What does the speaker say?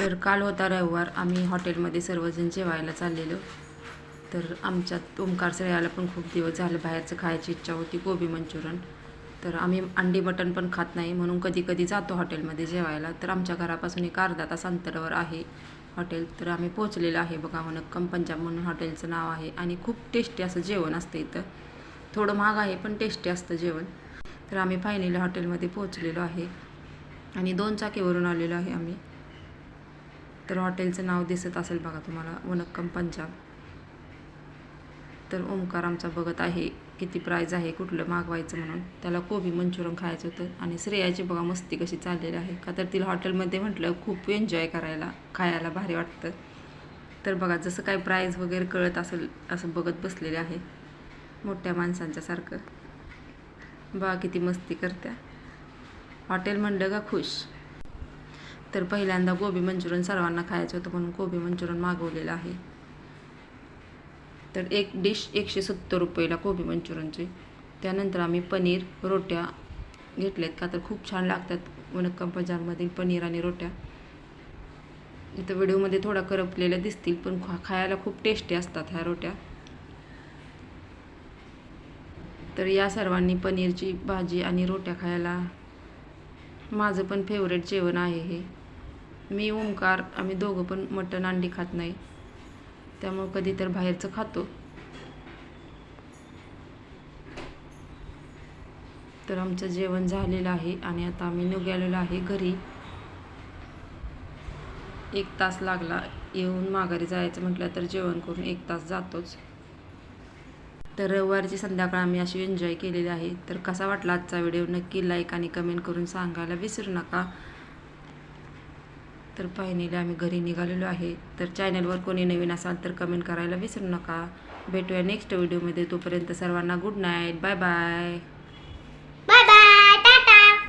तर काल होता रविवार. आम्ही हॉटेलमध्ये सर्वजण जेवायला चाललेलो. तर आमच्यात ओंकार श्रेयाला पण खूप दिवस झाले बाहेरचं खायची इच्छा होती गोबी मंचुरन तर आम्ही अंडी मटण पण खात नाही म्हणून कधी कधी जातो हॉटेलमध्ये जेवायला. तर आमच्या घरापासून एक अर्धा तास अंतरावर आहे हॉटेल. तर आम्ही पोचलेलं आहे बघा म्हणक्कम पंजाब म्हणून हॉटेलचं नाव आहे आणि खूप टेस्टी असं जेवण असतं इथं. थोडं महाग आहे पण टेस्टी असतं जेवण. तर आम्ही फायनली हॉटेलमध्ये पोचलेलो आहे आणि दोन चाकीवरून आलेलो आहे आम्ही. तर हॉटेलचं नाव दिसत असेल बघा तुम्हाला वनक्कम पंजाब. तर ओमकार आमचा बघत आहे किती प्राईज आहे कुठलं मागवायचं म्हणून. त्याला कोबी मंचुरियन खायचं होतं आणि श्रेयाची बघा मस्ती कशी चाललेली आहे. का तर तिला हॉटेलमध्ये म्हटलं खूप एन्जॉय करायला खायला भारी वाटतं. तर बघा जसं काय प्राईज वगैरे कळत असेल असं बघत बसलेले आहे. मोठ्या माणसांच्यासारखं बघा किती मस्ती करत्या. हॉटेल म्हणलं का खुश. तर पहिल्यांदा गोबी मंचुरियन सर्वांना खायचं होतं म्हणून गोबी मंचुरियन मागवलेलं आहे. तर एक डिश एकशे सत्तर रुपयाला कोबी मंचुरियनची. त्यानंतर आम्ही पनीर रोट्या घेतल्यात का तर खूप छान लागतात. वनक्कम पंजाबमधील पनीर आणि रोट्या. इथं व्हिडिओमध्ये थोडा करपलेल्या दिसतील पण खा खायला खूप टेस्टी असतात ह्या रोट्या. तर या सर्वांनी पनीरची भाजी आणि रोट्या खायला. माझं पण फेवरेट जेवण आहे हे. मी ओंकार आम्ही दोघं पण मटण अंडी खात नाही. त्यामुळं कधी तर बाहेरचं खातो. तर आमचं जेवण झालेलं आहे आणि आता आम्ही निघालेलो आहे घरी. एक तास लागला येऊन माघारी जायचं म्हटलं तर जेवण करून एक तास जातोच. तर रविवारची संध्याकाळ आम्ही अशी एन्जॉय केलेली आहे. तर कसा वाटला आजचा व्हिडिओ नक्की लाईक आणि कमेंट करून सांगायला विसरू नका. तर फायनली आम्ही घरी निघालेलो आहे. तर चॅनलवर कोणी नवीन असाल तर कमेंट करायला विसरू नका. भेटूया नेक्स्ट व्हिडिओमध्ये तोपर्यंत सर्वांना गुड नाईट बाय बाय